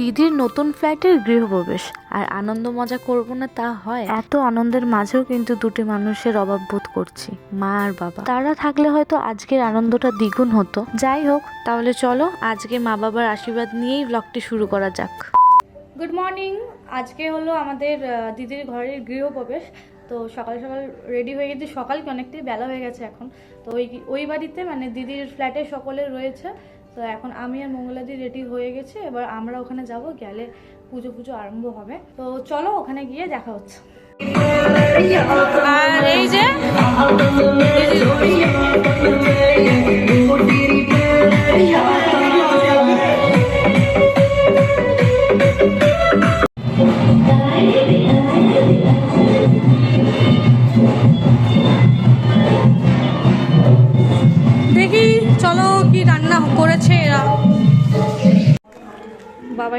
দিদির নতুন ফ্ল্যাটের গৃহপ্রবেশ। আর আনন্দ মজা করব না তা হয়। এত আনন্দের মাঝেও কিন্তু দুটি মানুষের অভাব বোধ করছি মা আর বাবা। তারা থাকলে হয়তো আজকের আনন্দটা দ্বিগুণ হতো। যাই হোক তাহলে চলো আজকে মা বাবার আশীর্বাদ নিয়েই ব্লগটি শুরু করা যাক। গুড মর্নিং আজকে হলো আমাদের দিদির ঘরের গৃহপ্রবেশ। তো সকাল সকাল রেডি হয়ে গেছি। সকালকে অনেকটাই বেলা হয়ে গেছে এখন। তো ওই ওই বাড়িতে মানে দিদির ফ্ল্যাটে সকলে রয়েছে। তো এখন আমি আর মঙ্গলাদি রেডি হয়ে গেছে, এবার আমরা ওখানে যাব, গেলে পুজো পুজো আরম্ভ হবে। তো চলো ওখানে গিয়ে দেখা হচ্ছে। আর এই যে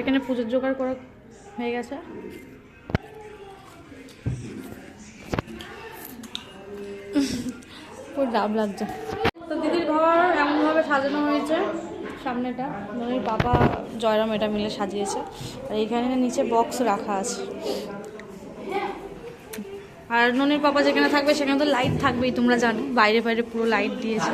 এখানে পুজোর জোগাড় করা হয়ে গেছে। খুব ডাব লাগছে। তো দিদির ঘর এমনভাবে সাজানো হয়েছে সামনেটা। মনির বাবা, জয়রাম এটা মিলে সাজিয়েছে। আর এইখানে নিচে বক্স রাখা আছে। আর ননির পাপা যেখানে থাকবে সেখানে তো লাইট থাকবেই, তোমরা জানো। বাইরে বাইরে পুরো লাইট দিয়েছে।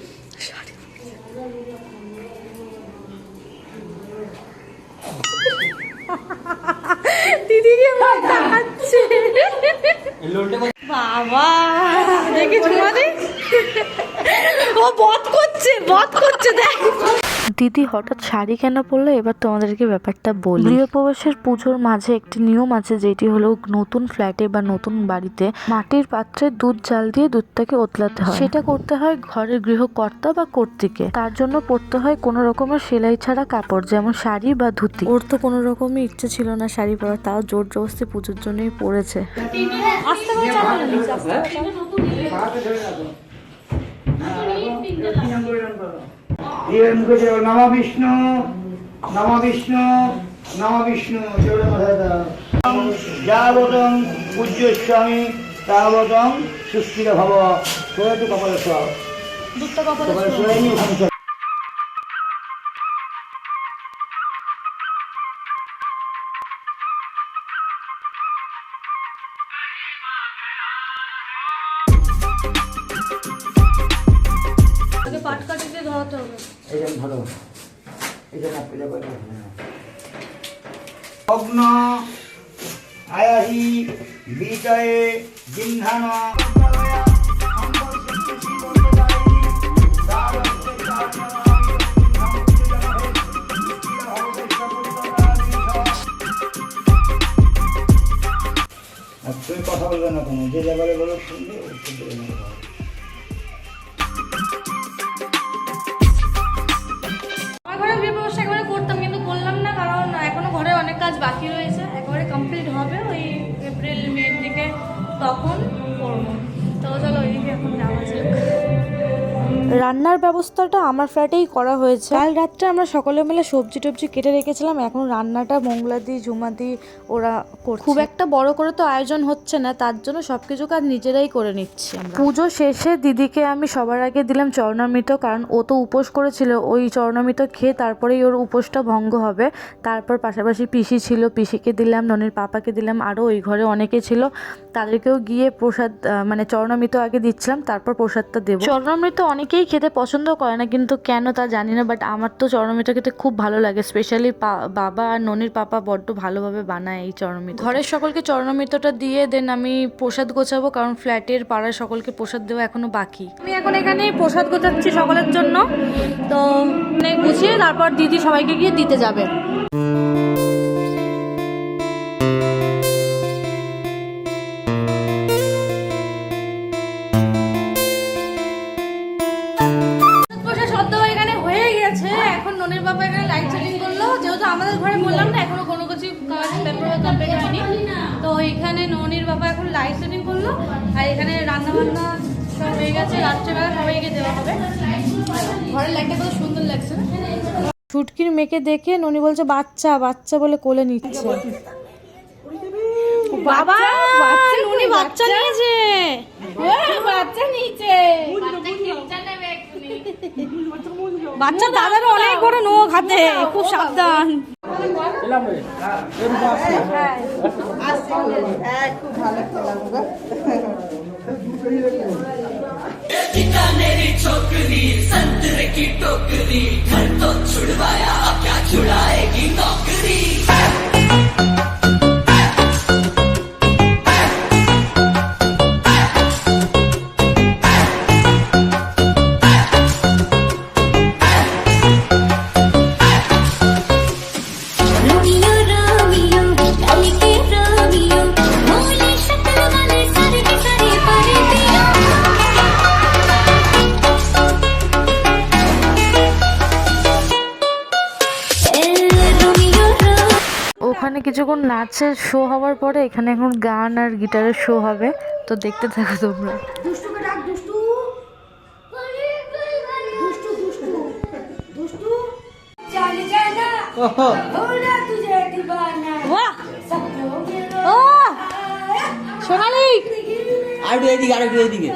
বধ করছে বধ করছে দেখ। দিদি হঠাৎ শাড়ি কেন পরলো? এবার তোমাদেরকে ব্যাপারটা বলি। গৃহপ্রবেশের পুজোর মাঝে একটি নিয়ম আছে যেটি হলো নতুন ফ্ল্যাটে বা নতুন বাড়িতে মাটির পাত্রে দুধ জাল দিয়ে দুধটাকে ওতলাতে হয়। সেটা করতে হয় ঘরের গৃহকর্তা বা কর্তৃকে তার জন্য পরতে হয় কোনো রকমের সেলাই ছাড়া কাপড় যেমন শাড়ি বা ধুতি। ওর তো কোনো রকমই ইচ্ছে ছিল না শাড়ি পরার তাও জোর জবস্তি পুজোর জন্যই পরেছে। আস্তে করে চাপ না নিচে, আস্তে করে চাপ। এর মুখে যে নম বিষ্ণু পূজ্য স্বামী সুস্থির ভব তো কপালে সব নিয়ে ওখানে চল। আগে পাট কাটি দিয়ে ধরাতে হবে। এই যে ধরো। এই যে না পেলে করে অগ্ন আয়াহি বিজয়ে জিহ্নান তুমি কথা বলবে না কোনো? যে জায়গায় বলো শুনবে তখন রান্নার ব্যবস্থাটা আমার ফ্ল্যাটেই করা হয়েছে। কাল রাত্রে আমরা সকলে মিলে সবজি টবজি কেটে রেখেছিলাম এখন রান্নাটা মঙ্গলাদি জুমাদি ওরা করছে। খুব একটা বড় করে তো আয়োজন হচ্ছে না তার জন্য সবকিছু কাজ নিজেরাই করে নিচ্ছি পুজো শেষে দিদিকে আমি সবার আগে দিলাম চরণামৃত কারণ ও তো উপোস করেছিল ওই চরণামৃত খেয়ে তারপরেই ওর উপোসটা ভঙ্গ হবে। তারপর পাশাপাশি পিসি ছিল পিসিকে দিলাম ননির পাপাকে দিলাম আরও ওই ঘরে অনেকে ছিল। তাদেরকেও গিয়ে প্রসাদ মানে চরণামৃত আগে দিচ্ছিলাম তারপর প্রসাদটা দেবো। চরণামৃত অনেকেই খেতে পছন্দ করে না, কিন্তু কেন তা জানি না বাট আমার তো চরমিটা খেতে খুব ভালো লাগে। স্পেশালি বাবা আর ননির পাপা বড্ড ভালোভাবে বানায় এই চরমিত ঘরের সকলকে চরমিতটা দিয়ে দেন আমি প্রসাদ গোছাবো, কারণ ফ্ল্যাটের পাড়ার সকলকে প্রসাদ দেওয়া এখনও বাকি। আমি এখন এখানে প্রসাদ গোছাচ্ছি সকলের জন্য। তো মানে গুছিয়ে তারপর দিদি সবাইকে গিয়ে দিতে যাবে। এখন লাইট সেটিং করল আর এখানে রান্না বান্না সব হয়ে গেছে রাত্রেবেলা সবাইকে দেওয়া হবে। ঘরের লাইটটা কত সুন্দর লাগছে ছুটকির মেয়েকে দেখে ননি বলছে বাচ্চা বাচ্চা বলে কোলে নিচ্ছে। বাবা নুনি বাচ্চা নিয়েছে। বাচ্চা নিয়েছে। বাচ্চা দাদারও অনেক বড় নোখ হাতে খুব সাবধান। मेरी छोकरी संतरे की टोकरी घर तो छुड़वाया। কিছুক্ষণ নাচের শো হওয়ার পরে এখানে এখন গান আর গিটারের শো হবে। তো দেখতে থাকো তোমরা। সোনালি! আর একটু এদিকে আর একটু এদিকে।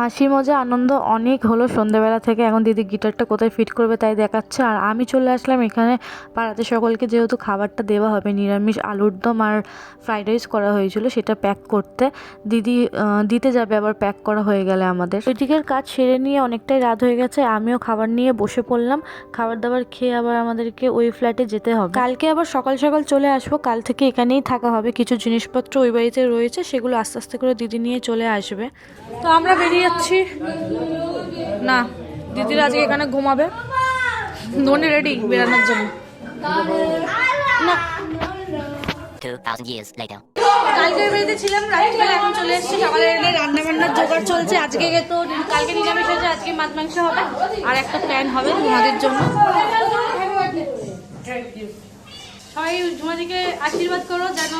হাসি, মজা, আনন্দ অনেক হলো সন্ধ্যেবেলা থেকে। এখন দিদি গিটারটা কোথায় ফিট করবে তাই দেখাচ্ছে। আর আমি চলে আসলাম এখানে পাড়াতে। সকলকে যেহেতু খাবারটা দেওয়া হবে, নিরামিষ আলুর দম আর ফ্রাইড রাইস করা হয়েছিল সেটা প্যাক করতে। দিদি দিতে যাবে, আবার প্যাক করা হয়ে গেলে আমাদের। ওইদিকের কাজ সেরে নিয়ে অনেকটাই রাত হয়ে গেছে। আমিও খাবার নিয়ে বসে পড়লাম। খাবার দাবার খেয়ে আবার আমাদেরকে ওই ফ্ল্যাটে যেতে হবে। কালকে আবার সকাল সকাল চলে আসব। কাল থেকে এখানেই থাকা হবে। কিছু জিনিসপত্র ওই বাড়িতে রয়েছে, সেগুলো আস্তে আস্তে করে দিদি নিয়ে চলে আসবে। তো আমরা বেরিয়ে যাচ্ছি না দিদিরা আজকে এখানে ঘুমাবে। ননি রেডি বেরানোর জন্য। না। 2,000 years কালকে বেরিয়ে ছিলাম রাত্রিবেলা এখন চলে এসেছি সকালে এলে রান্না বান্নার জোগাড় চলছে। আজকে তো কালকে নিরামিষ হয়েছে আজকে মাছ মাংস হবে। আর একটা প্ল্যান হবে তোমাদের জন্য। সবাই ঝুমাদিকে আশীর্বাদ করো যেন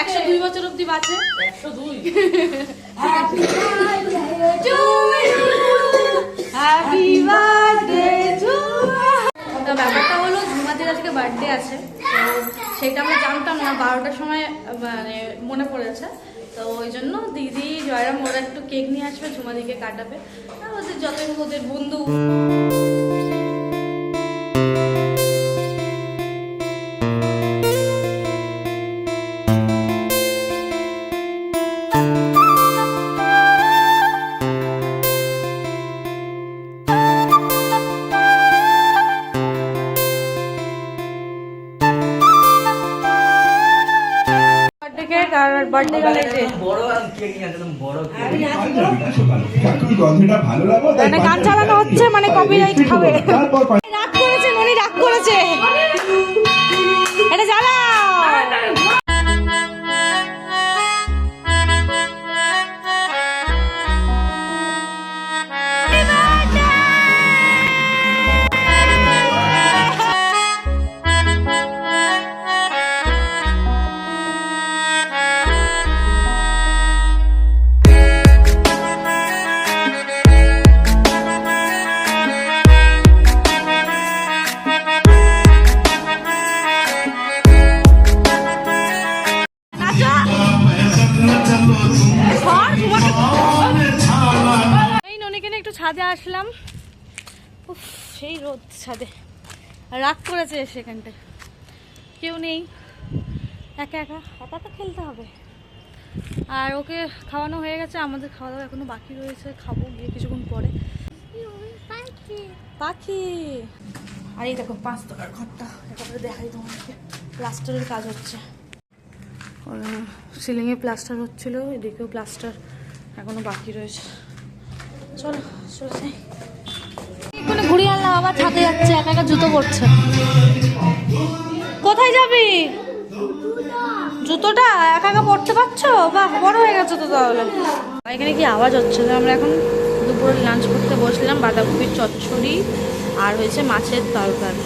একশো দুই বছর অব্দি বাঁচে। একশো দুই। তো ব্যাপারটা হলো ঝুমাদের আজকে বার্থডে আছে। তো সেটা আমরা জানতাম না বারোটার সময় মানে মনে পড়েছে। তো ওই জন্য দিদি জয়রাম ওরা একটু কেক নিয়ে আসবে ঝুমাদিকে কাটাবে। ওদের যতই ওদের বন্ধু। বার্থডে বড় কেক নিয়ে বড় কেক। মানে গান চালানো হচ্ছে মানে কপি কপিরাইট খাবে ছাদে আসলাম। উফ সেই রোদ ছাদে। রাগ করেছে সেখানটায়। কেউ নেই। একা একা। একা একা খেলতে হবে। আর ওকে খাওয়ানো হয়ে গেছে। আমাদের খাওয়া দাওয়া এখনও বাকি রয়েছে। খাব গিয়ে কিছুক্ষণ পরে। পাখি। আর এই দেখো পাঁচ টাকার ঘরটা। একেবারে দেখাই তোমাকে প্লাস্টারের কাজ হচ্ছে। সিলিংয়ে প্লাস্টার হচ্ছিল। এদিকেও প্লাস্টার এখনও বাকি রয়েছে। চলো চলো যাই এক্ষুনি ঘুরিয়ে আনলাম আবার ছাদে যাচ্ছে একা একা জুতো পড়ছে কোথায় যাবি? জুতোটা একা একা পড়তে পারছ? বাহ বড় হয়ে গেছে তো তাহলে। এখানে কি আওয়াজ হচ্ছে? আমরা এখন দুপুরে লাঞ্চ করতে বসলাম বাঁধাকপির চচ্চড়ি আর হয়েছে মাছের তরকারি।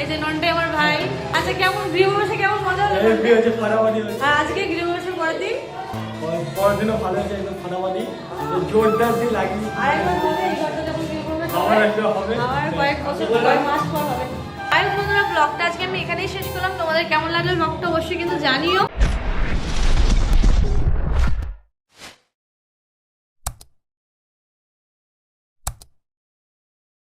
এই যে নন্টে আমার ভাই আচ্ছা কেমন গৃহপ্রবেশে কেমন মজা হলো আর আজকে গৃহপ্রবেশের পরের দিন পরদিনও ভালো হয়েছে একদম ফাটাফাটি। জোরদার দিয়ে লাগি হবে। একটা হবে। আমার কয়েক বছর কয়েক মাস পর হবে। আর বন্ধুরা ব্লগটা আজকে আমি এখানেই শেষ করলাম। তোমাদের কেমন লাগল ব্লগটা অবশ্যই কিন্তু জানিও।